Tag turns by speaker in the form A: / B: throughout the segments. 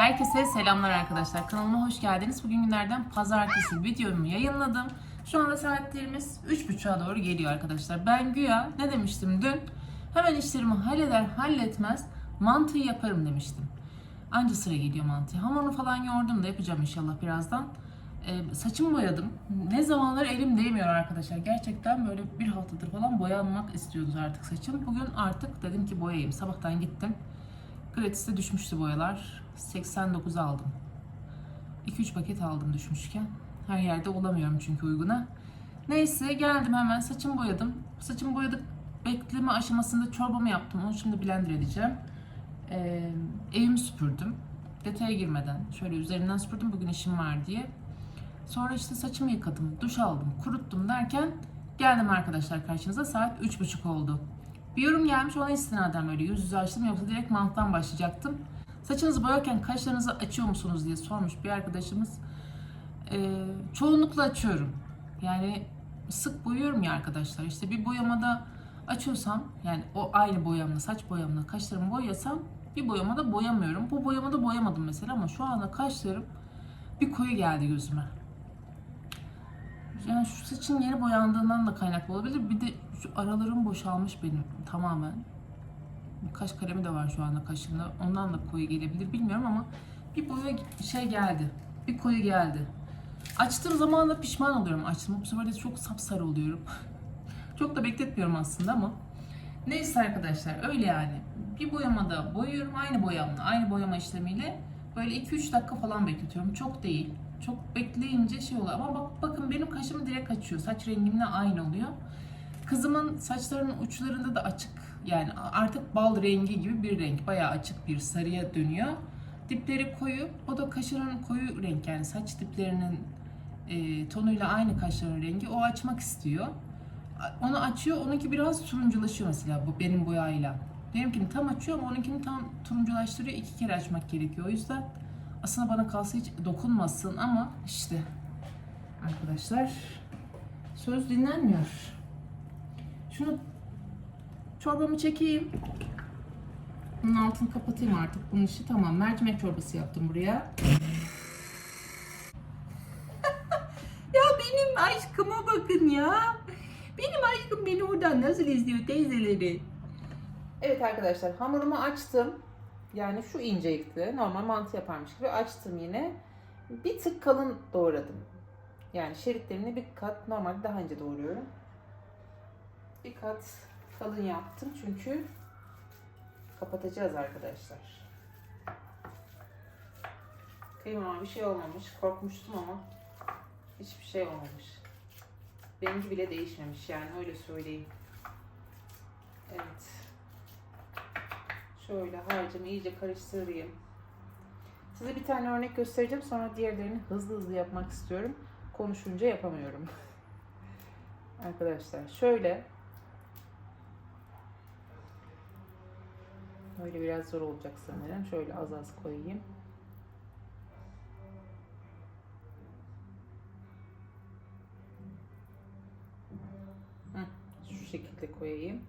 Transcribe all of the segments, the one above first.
A: Herkese selamlar arkadaşlar. Kanalıma hoş geldiniz. Bugün günlerden pazartesi videomu yayınladım. Şu anda saatlerimiz 3.30'a doğru geliyor arkadaşlar. Ben güya ne demiştim dün? Hemen işlerimi halleder halletmez mantıyı yaparım demiştim. Anca sıra geliyor mantıya. Hamurunu falan yoğurdum da yapacağım inşallah birazdan. Ee, saçımı boyadım. Ne zamanlar elim değmiyor arkadaşlar. Gerçekten böyle bir haftadır falan boyanmak istiyoruz artık saçım. Bugün artık dedim ki boyayayım. Sabahtan gittim. Gratis'te düşmüştü boyalar. 89 aldım. 2-3 paket aldım düşmüşken. Her yerde bulamıyorum çünkü uyguna. Neyse geldim hemen saçımı boyadım. Saçımı boyadık. Bekleme aşamasında çorbamı yaptım. Onu şimdi blender edeceğim. Ee, evimi süpürdüm. Detaya girmeden şöyle üzerinden süpürdüm bugün işim var diye. Sonra işte saçımı yıkadım, duş aldım, kuruttum derken geldim arkadaşlar karşınıza. Saat 3.30 oldu. Bir yorum gelmiş ona istinaden böyle yüz yüze açtım yoksa direkt manttan başlayacaktım. Saçınızı boyarken kaşlarınızı açıyor musunuz diye sormuş bir arkadaşımız. Ee, çoğunlukla açıyorum. Yani sık boyuyorum ya arkadaşlar. İşte bir boyamada açıyorsam yani o aynı boyamla saç boyamla kaşlarımı boyasam bir boyamada boyamıyorum. Bu boyamada boyamadım mesela ama şu anda kaşlarım bir koyu geldi gözüme. Yani şu saçın yeni boyandığından da kaynaklı olabilir. Bir de şu aralarım boşalmış benim tamamen. Kaş kalemi de var şu anda kaşımda. Ondan da koyu gelebilir bilmiyorum ama bir boya şey geldi. Bir koyu geldi. Açtığım zaman da pişman oluyorum açtım. Bu sefer de çok sapsarı oluyorum. çok da bekletmiyorum aslında ama. Neyse arkadaşlar öyle yani. Bir boyamada boyuyorum aynı boyamla, aynı boyama işlemiyle böyle 2-3 dakika falan bekletiyorum. Çok değil. Çok bekleyince şey oluyor ama bak, bakın benim kaşım direkt açıyor. Saç rengimle aynı oluyor. Kızımın saçlarının uçlarında da açık yani artık bal rengi gibi bir renk. Bayağı açık bir sarıya dönüyor. Dipleri koyu. O da kaşının koyu renk yani saç diplerinin e, tonuyla aynı kaşların rengi. O açmak istiyor. Onu açıyor. Onunki biraz turunculaşıyor mesela bu benim boyayla. Benimkini tam açıyor ama onunkini tam turunculaştırıyor. İki kere açmak gerekiyor. O yüzden aslında bana kalsa hiç dokunmasın ama işte arkadaşlar söz dinlenmiyor. Şunu çorbamı çekeyim. Bunun altını kapatayım artık. Bunun işi tamam. Mercimek çorbası yaptım buraya. ya benim aşkıma bakın ya. Benim aşkım beni buradan nasıl izliyor teyzeleri? Evet arkadaşlar hamurumu açtım. Yani şu incelikte normal mantı yaparmış gibi açtım yine. Bir tık kalın doğradım. Yani şeritlerini bir kat normalde daha ince doğruyorum. Bir kat kalın yaptım çünkü kapatacağız arkadaşlar. Kıymama bir şey olmamış. Korkmuştum ama hiçbir şey olmamış. Rengi bile değişmemiş yani öyle söyleyeyim. Evet. Şöyle harcımı iyice karıştırayım. Size bir tane örnek göstereceğim. Sonra diğerlerini hızlı hızlı yapmak istiyorum. Konuşunca yapamıyorum. Arkadaşlar şöyle Böyle biraz zor olacak sanırım. Şöyle az az koyayım. Hı, şu şekilde koyayım.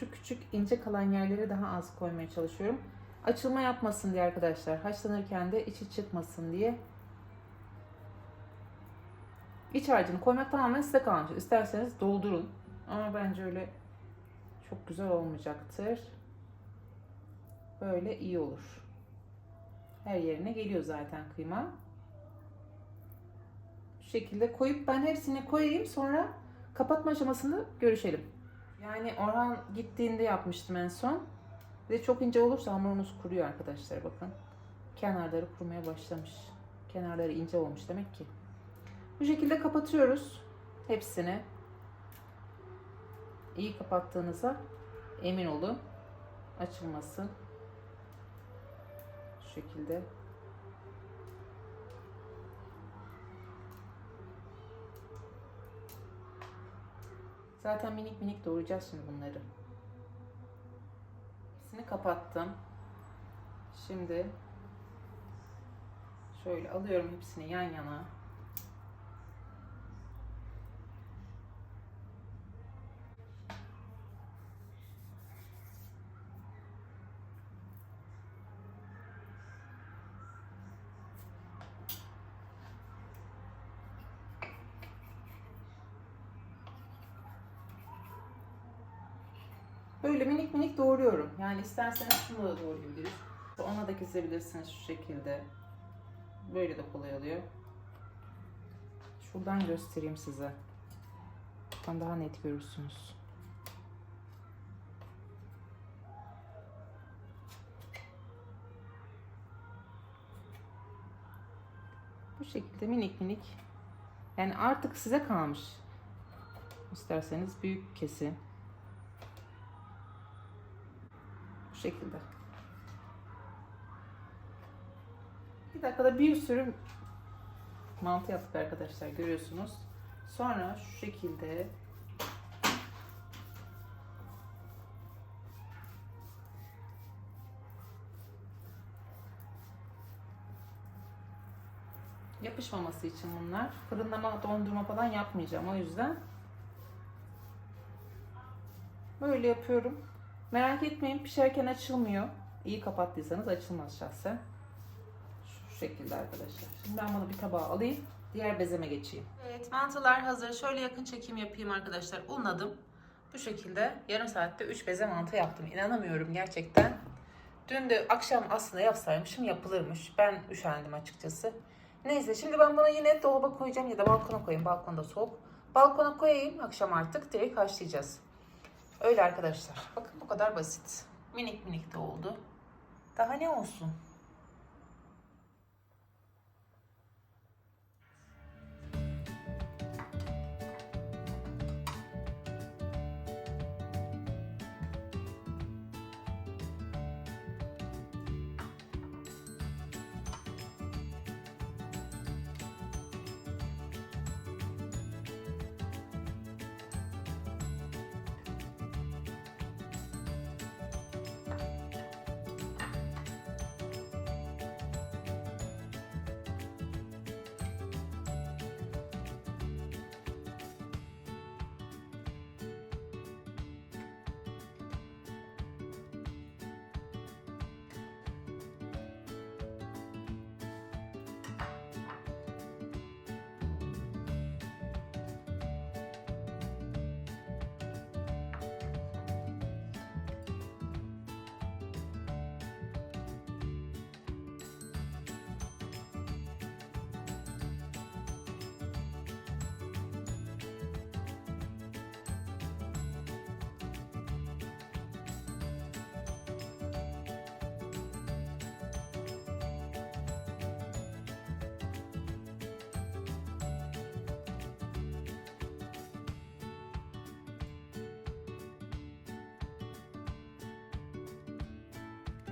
A: Şu küçük ince kalan yerlere daha az koymaya çalışıyorum. Açılma yapmasın diye arkadaşlar. Haşlanırken de içi çıkmasın diye. İç harcını koymak tamamen size kalmış. İsterseniz doldurun. Ama bence öyle çok güzel olmayacaktır. Böyle iyi olur. Her yerine geliyor zaten kıyma. Şu şekilde koyup ben hepsini koyayım sonra kapatma aşamasında görüşelim. Yani Orhan gittiğinde yapmıştım en son. Ve çok ince olursa hamurunuz kuruyor arkadaşlar bakın. Kenarları kurumaya başlamış. Kenarları ince olmuş demek ki. Bu şekilde kapatıyoruz hepsini. İyi kapattığınıza emin olun. Açılmasın. Şu şekilde Zaten minik minik doğrayacağız şimdi bunları. Hepsini kapattım. Şimdi şöyle alıyorum hepsini yan yana. Böyle minik minik doğruyorum. Yani isterseniz şunu da doğrayabiliriz. Ona da kesebilirsiniz şu şekilde. Böyle de kolay oluyor. Şuradan göstereyim size. Buradan daha net görürsünüz. Bu şekilde minik minik. Yani artık size kalmış. İsterseniz büyük kesin. Bu şekilde. Bir dakikada bir sürü mantı yaptık arkadaşlar görüyorsunuz. Sonra şu şekilde yapışmaması için bunlar. Fırınlama, dondurma falan yapmayacağım o yüzden. Böyle yapıyorum. Merak etmeyin pişerken açılmıyor. İyi kapattıysanız açılmaz şahsen. Şu şekilde arkadaşlar. Şimdi ben bunu bir tabağa alayım. Diğer bezeme geçeyim. Evet mantılar hazır. Şöyle yakın çekim yapayım arkadaşlar. Unladım. Bu şekilde yarım saatte 3 beze mantı yaptım. İnanamıyorum gerçekten. Dün de akşam aslında yapsaymışım yapılırmış. Ben üşendim açıkçası. Neyse şimdi ben bunu yine dolaba koyacağım ya da balkona koyayım. Balkonda soğuk. Balkona koyayım akşam artık direkt haşlayacağız. Öyle arkadaşlar. Bakın bu kadar basit. Minik minik de oldu. Daha ne olsun?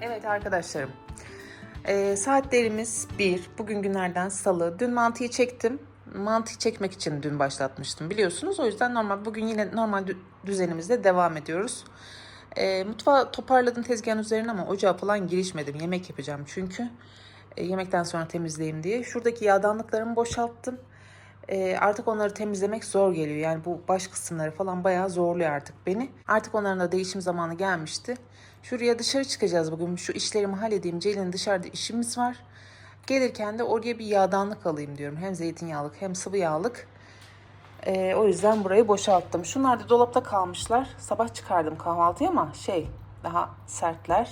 A: Evet arkadaşlarım. Ee, saatlerimiz 1. Bugün günlerden salı. Dün mantıyı çektim. Mantıyı çekmek için dün başlatmıştım biliyorsunuz. O yüzden normal bugün yine normal dü- düzenimizde devam ediyoruz. Ee, mutfağı toparladım tezgahın üzerine ama ocağa falan girişmedim. Yemek yapacağım çünkü. Ee, yemekten sonra temizleyeyim diye. Şuradaki yağdanlıklarımı boşalttım. Ee, artık onları temizlemek zor geliyor. Yani bu baş kısımları falan bayağı zorluyor artık beni. Artık onların da değişim zamanı gelmişti. Şuraya dışarı çıkacağız bugün. Şu işlerimi halledeyim. Ceylin dışarıda işimiz var. Gelirken de oraya bir yağdanlık alayım diyorum. Hem zeytinyağlık hem sıvı yağlık. Ee, o yüzden burayı boşalttım. Şunlar da dolapta kalmışlar. Sabah çıkardım kahvaltıya ama şey daha sertler.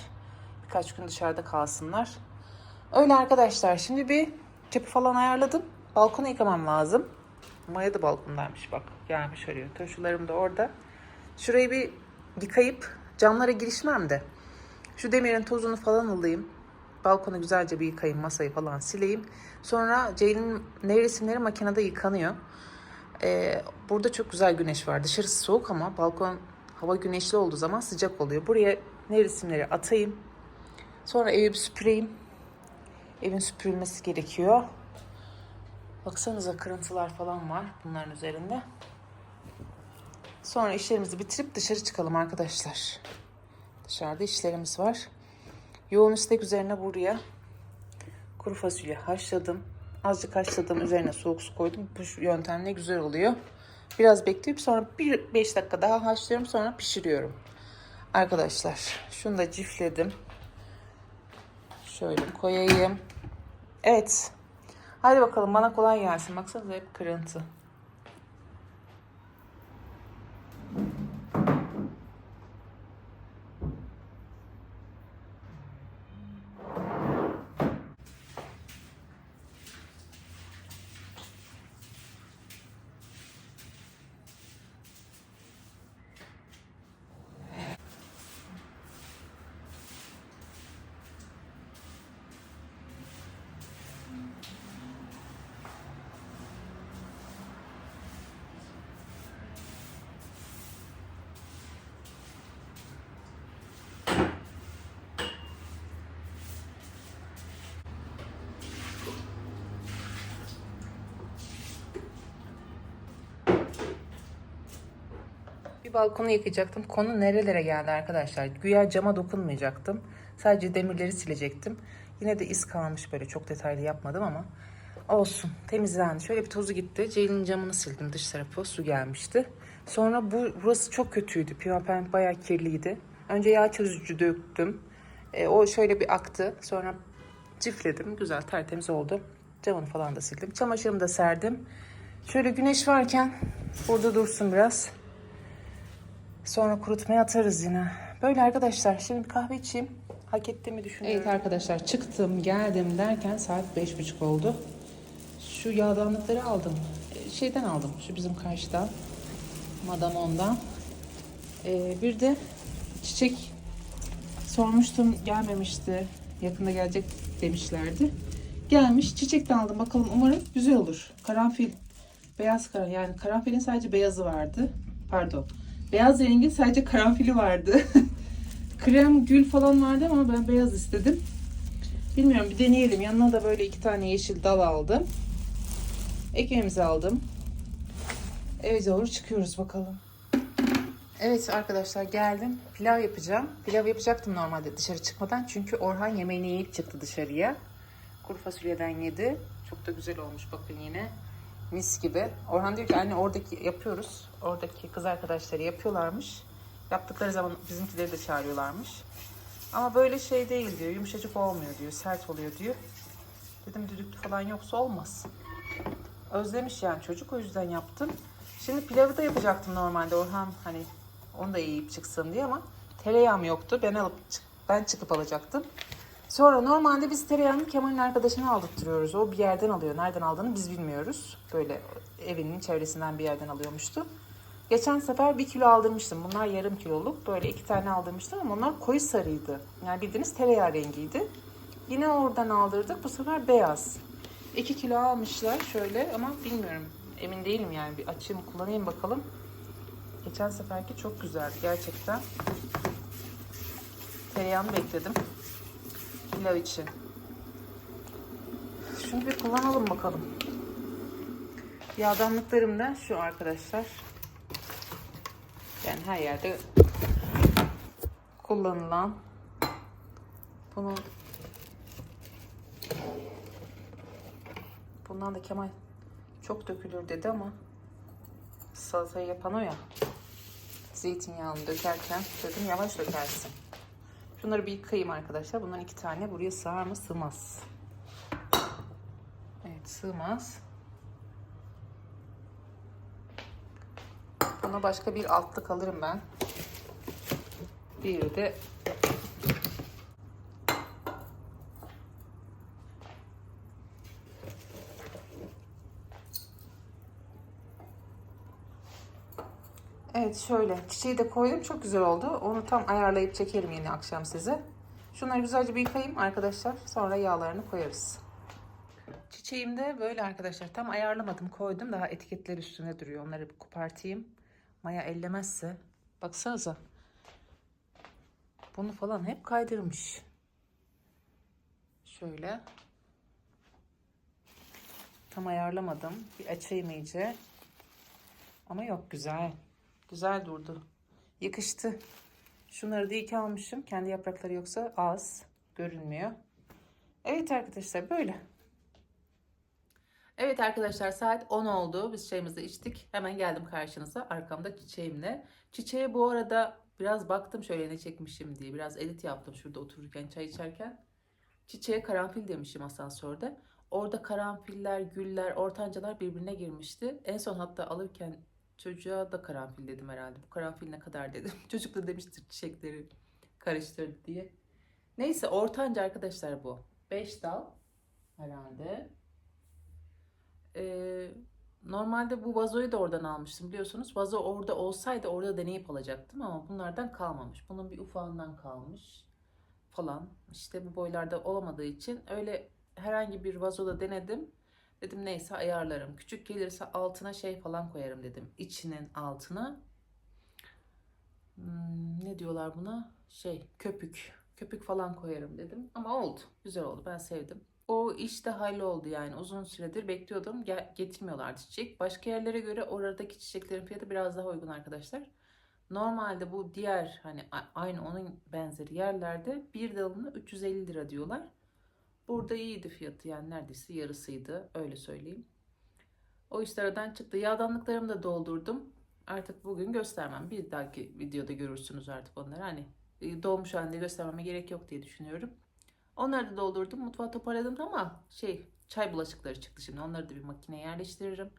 A: Birkaç gün dışarıda kalsınlar. Öyle arkadaşlar. Şimdi bir çöpü falan ayarladım. Balkonu yıkamam lazım. Maya da balkondaymış bak. Gelmiş arıyor. Turşularım da orada. Şurayı bir yıkayıp camlara girişmem de. Şu demirin tozunu falan alayım. Balkonu güzelce bir yıkayayım. Masayı falan sileyim. Sonra Ceylin'in nevresimleri makinede yıkanıyor. Ee, burada çok güzel güneş var. Dışarısı soğuk ama balkon hava güneşli olduğu zaman sıcak oluyor. Buraya nevresimleri atayım. Sonra evi süpüreyim. Evin süpürülmesi gerekiyor. Baksanıza kırıntılar falan var bunların üzerinde. Sonra işlerimizi bitirip dışarı çıkalım arkadaşlar. Dışarıda işlerimiz var. Yoğun istek üzerine buraya kuru fasulye haşladım. Azıcık haşladım. Üzerine soğuk su koydum. Bu yöntemle güzel oluyor. Biraz bekleyip sonra bir 5 dakika daha haşlıyorum. Sonra pişiriyorum. Arkadaşlar şunu da cifledim. Şöyle koyayım. Evet. Hadi bakalım bana kolay gelsin. Baksanıza hep kırıntı. Bir balkonu yıkacaktım. Konu nerelere geldi arkadaşlar? Güya cama dokunmayacaktım. Sadece demirleri silecektim. Yine de iz kalmış böyle çok detaylı yapmadım ama olsun temizlendi. Şöyle bir tozu gitti. Ceylin'in camını sildim dış tarafı su gelmişti. Sonra bu burası çok kötüydü. Pimapen bayağı kirliydi. Önce yağ çözücü döktüm. E, o şöyle bir aktı. Sonra cifledim. Güzel tertemiz oldu. Camını falan da sildim. Çamaşırımı da serdim. Şöyle güneş varken burada dursun biraz. Sonra kurutmaya atarız yine. Böyle arkadaşlar şimdi bir kahve içeyim. Hak ettiğimi düşünüyorum. Evet arkadaşlar çıktım geldim derken saat beş buçuk oldu. Şu yağdanlıkları aldım. Ee, Şeyden aldım şu bizim karşıdan. Madame ondan. Ee, bir de çiçek sormuştum gelmemişti. Yakında gelecek demişlerdi. Gelmiş çiçek de aldım bakalım umarım güzel olur. Karanfil. Beyaz karanfil yani karanfilin sadece beyazı vardı. Pardon. Beyaz rengin sadece karanfili vardı. Krem gül falan vardı ama ben beyaz istedim. Bilmiyorum bir deneyelim. Yanına da böyle iki tane yeşil dal aldım. Ekmeğimizi aldım. Eve doğru çıkıyoruz bakalım. Evet arkadaşlar geldim. Pilav yapacağım. Pilav yapacaktım normalde dışarı çıkmadan. Çünkü Orhan yemeğini yiyip çıktı dışarıya. Kuru fasulyeden yedi. Çok da güzel olmuş bakın yine. Mis gibi. Orhan diyor ki anne oradaki yapıyoruz. Oradaki kız arkadaşları yapıyorlarmış. Yaptıkları zaman bizimkileri de çağırıyorlarmış. Ama böyle şey değil diyor. Yumuşacık olmuyor diyor. Sert oluyor diyor. Dedim düdüklü falan yoksa olmaz. Özlemiş yani çocuk o yüzden yaptım. Şimdi pilavı da yapacaktım normalde Orhan hani onu da yiyip çıksın diye ama tereyağım yoktu. Ben alıp ben çıkıp alacaktım. Sonra normalde biz tereyağını Kemal'in arkadaşına aldırtıyoruz. O bir yerden alıyor. Nereden aldığını biz bilmiyoruz. Böyle evinin çevresinden bir yerden alıyormuştu. Geçen sefer bir kilo aldırmıştım. Bunlar yarım kiloluk. Böyle iki tane aldırmıştım ama onlar koyu sarıydı. Yani bildiğiniz tereyağı rengiydi. Yine oradan aldırdık. Bu sefer beyaz. 2 kilo almışlar şöyle ama bilmiyorum. Emin değilim yani. Bir açayım kullanayım bakalım. Geçen seferki çok güzeldi gerçekten. Tereyağını bekledim. Pilav için. Şunu bir kullanalım bakalım. Yağdanlıklarım da şu arkadaşlar. Yani her yerde kullanılan bunu bundan da Kemal çok dökülür dedi ama salatayı yapan o ya zeytinyağını dökerken dedim yavaş dökersin. Şunları bir yıkayayım arkadaşlar. Bundan iki tane buraya sığar mı? Sığmaz. Evet sığmaz. Buna başka bir altlık alırım ben. Bir de Evet şöyle çiçeği de koydum çok güzel oldu. Onu tam ayarlayıp çekerim yine akşam size. Şunları güzelce bir yıkayayım arkadaşlar. Sonra yağlarını koyarız. Çiçeğim de böyle arkadaşlar. Tam ayarlamadım koydum. Daha etiketler üstünde duruyor. Onları bir kopartayım. Maya ellemezse. Baksanıza. Bunu falan hep kaydırmış. Şöyle. Tam ayarlamadım. Bir açayım iyice. Ama yok güzel. Güzel durdu. Yakıştı. Şunları da iyi ki almışım. Kendi yaprakları yoksa az. Görünmüyor. Evet arkadaşlar böyle. Evet arkadaşlar saat 10 oldu. Biz çayımızı içtik. Hemen geldim karşınıza arkamda çiçeğimle. Çiçeğe bu arada biraz baktım şöyle ne çekmişim diye. Biraz edit yaptım şurada otururken çay içerken. Çiçeğe karanfil demişim asansörde. Orada karanfiller, güller, ortancalar birbirine girmişti. En son hatta alırken çocuğa da karanfil dedim herhalde. Bu karanfil ne kadar dedim. Çocuk da demiştir çiçekleri karıştırdı diye. Neyse ortanca arkadaşlar bu. 5 dal herhalde. Ee, normalde bu vazoyu da oradan almıştım biliyorsunuz. Vazo orada olsaydı orada deneyip alacaktım ama bunlardan kalmamış. Bunun bir ufağından kalmış falan. İşte bu boylarda olamadığı için öyle herhangi bir vazoda denedim. Dedim neyse ayarlarım. Küçük gelirse altına şey falan koyarım dedim. İçinin altına. Hmm, ne diyorlar buna? Şey köpük. Köpük falan koyarım dedim. Ama oldu. Güzel oldu. Ben sevdim. O iş de halloldu yani. Uzun süredir bekliyordum. Getirmiyorlar çiçek. Başka yerlere göre oradaki çiçeklerin fiyatı biraz daha uygun arkadaşlar. Normalde bu diğer hani aynı onun benzeri yerlerde bir dalına 350 lira diyorlar. Burada iyiydi fiyatı yani neredeyse yarısıydı öyle söyleyeyim. O işler aradan çıktı. Yağdanlıklarımı da doldurdum. Artık bugün göstermem. Bir dahaki videoda görürsünüz artık onları. Hani e, dolmuş halinde göstermeme gerek yok diye düşünüyorum. Onları da doldurdum. Mutfağı toparladım ama şey çay bulaşıkları çıktı şimdi. Onları da bir makineye yerleştiririm.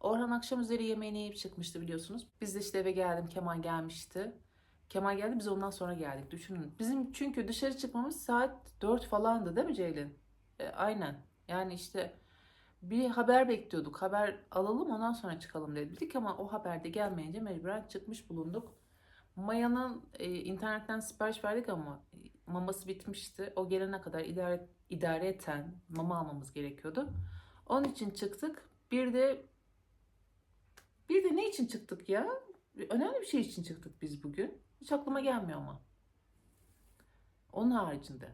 A: Orhan akşam üzeri yemeğini yiyip çıkmıştı biliyorsunuz. Biz de işte eve geldim. Kemal gelmişti. Kemal geldi biz ondan sonra geldik. Düşünün. Bizim çünkü dışarı çıkmamız saat 4 falandı değil mi Ceylin? E, aynen. Yani işte bir haber bekliyorduk. Haber alalım ondan sonra çıkalım dedik ama o haber de gelmeyince mecburen çıkmış bulunduk. Maya'nın e, internetten sipariş verdik ama maması bitmişti. O gelene kadar idare, idareten mama almamız gerekiyordu. Onun için çıktık. Bir de bir de ne için çıktık ya? Önemli bir şey için çıktık biz bugün. Hiç aklıma gelmiyor ama. Onun haricinde.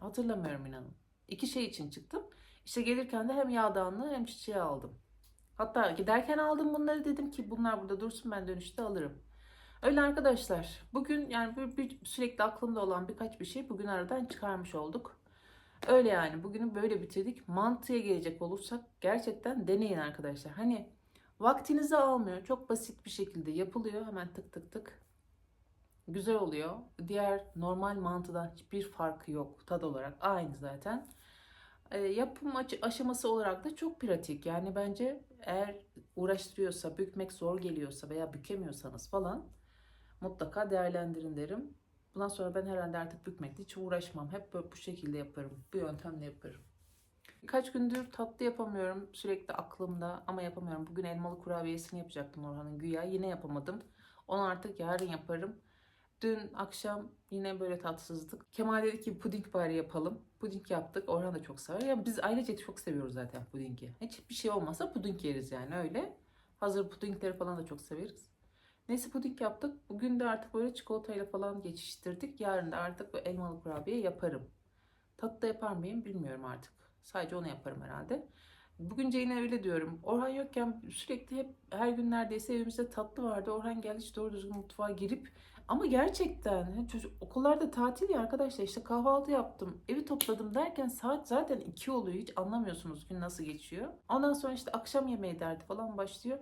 A: Hatırlamıyorum inanın. İki şey için çıktım. İşte gelirken de hem yağdanlığı hem çiçeği aldım. Hatta giderken aldım bunları dedim ki bunlar burada dursun ben dönüşte alırım. Öyle arkadaşlar. Bugün yani bir, bir- sürekli aklımda olan birkaç bir şey bugün aradan çıkarmış olduk. Öyle yani bugünü böyle bitirdik. Mantıya gelecek olursak gerçekten deneyin arkadaşlar. Hani vaktinizi almıyor. Çok basit bir şekilde yapılıyor. Hemen tık tık tık. Güzel oluyor. Diğer normal mantıdan hiçbir farkı yok. Tad olarak aynı zaten. E, yapım aşaması olarak da çok pratik. Yani bence eğer uğraştırıyorsa, bükmek zor geliyorsa veya bükemiyorsanız falan mutlaka değerlendirin derim. Bundan sonra ben herhalde artık bükmekle hiç uğraşmam. Hep böyle bu şekilde yaparım. Bu yöntemle yaparım. Birkaç gündür tatlı yapamıyorum. Sürekli aklımda ama yapamıyorum. Bugün elmalı kurabiyesini yapacaktım Orhan'ın güya. Yine yapamadım. Onu artık yarın yaparım. Dün akşam yine böyle tatsızlık. Kemal dedi ki puding bari yapalım. Puding yaptık. Orhan da çok sever. Ya biz ailece çok seviyoruz zaten pudingi. Hiçbir şey olmasa puding yeriz yani öyle. Hazır pudingleri falan da çok severiz. Neyse puding yaptık. Bugün de artık böyle çikolatayla falan geçiştirdik. Yarın da artık bu elmalı kurabiye yaparım. Tatlı yapar mıyım bilmiyorum artık. Sadece onu yaparım herhalde. Bugün yine öyle diyorum. Orhan yokken sürekli hep her gün neredeyse evimizde tatlı vardı. Orhan geldi hiç doğru düzgün mutfağa girip ama gerçekten hani çocuk okullarda tatil ya arkadaşlar işte kahvaltı yaptım, evi topladım derken saat zaten 2 oluyor. Hiç anlamıyorsunuz gün nasıl geçiyor. Ondan sonra işte akşam yemeği derdi falan başlıyor.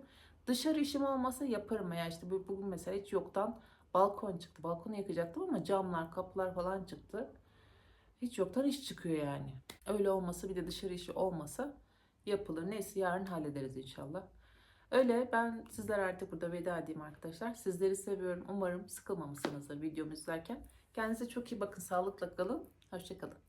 A: Dışarı işim olmasa yaparım ya işte bu- bugün mesela hiç yoktan balkon çıktı. Balkonu yakacaktım ama camlar, kapılar falan çıktı. Hiç yoktan iş çıkıyor yani. Öyle olmasa bir de dışarı işi olmasa yapılır. Neyse yarın hallederiz inşallah. Öyle ben sizler artık burada veda edeyim arkadaşlar. Sizleri seviyorum. Umarım sıkılmamışsınızdır videomu izlerken. Kendinize çok iyi bakın. Sağlıkla kalın. Hoşçakalın.